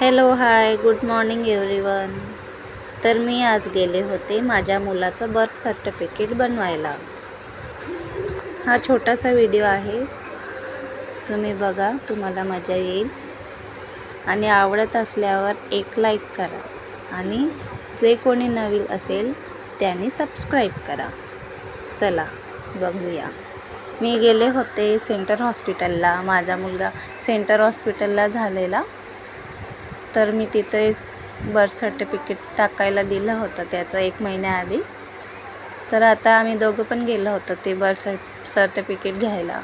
Hello hi good morning everyone तर मी आज गेले होते माझ्या मुलाचं बर्थ सर्टिफिकेट बनवायला. हा छोटासा व्हिडिओ आहे. तुम्ही बघा तुम्हाला मजा येईल. आणि आवडत असल्यावर एक लाईक करा. आणि जे कोणी नवीन असेल त्यांनी सबस्क्राईब करा. चला बघूया. मी गेले होते सेंटर हॉस्पिटलला माझा मुलगा सेंटर हॉस्पिटलला झालेला. तर मी तिथेच बर्थ सर्टिफिकेट टाकायला दिलं होतं त्याचं एक महिन्याआधी तर आता आम्ही दोघं पण गेलो होतो ते बर्थ सर्ट सर्टिफिकेट घ्यायला.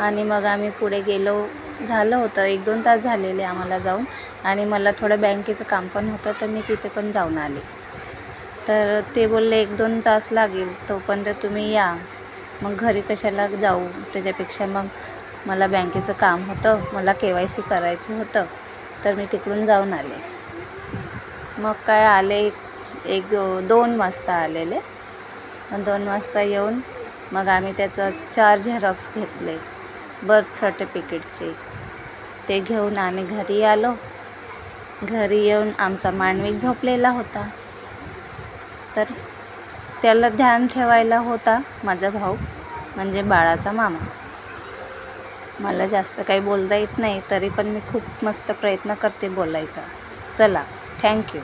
आणि मग आम्ही पुढे गेलो झालं होतं. एक दोन तास झालेले आम्हाला जाऊन. आणि मला थोडं बँकेचं काम पण होतं तर मी तिथे पण जाऊन आले. तर ते बोलले एक दोन तास लागेल तोपर्यंत तुम्ही या. मग घरी कशाला जाऊ? त्याच्यापेक्षा मग मला बँकेचं काम होतं. मला के वाय सी करायचं होतं. तर मी तिकडून जाऊन आले. मग काय आले एक दोन वाजता आलेले. दोन वाजता येऊन मग आम्ही त्याचं चार झेरॉक्स घेतले बर्थ सर्टिफिकेटचे. ते घेऊन आम्ही घरी आलो. घरी येऊन आमचा मांडवीक झोपलेला होता. तर त्याला ध्यान ठेवायला होता माझा भाऊ म्हणजे बाळाचा मामा. मला जास्त काही बोलता येत नाही तरी पण मी खूप मस्त प्रयत्न करते बोलायचा. चला थँक्यू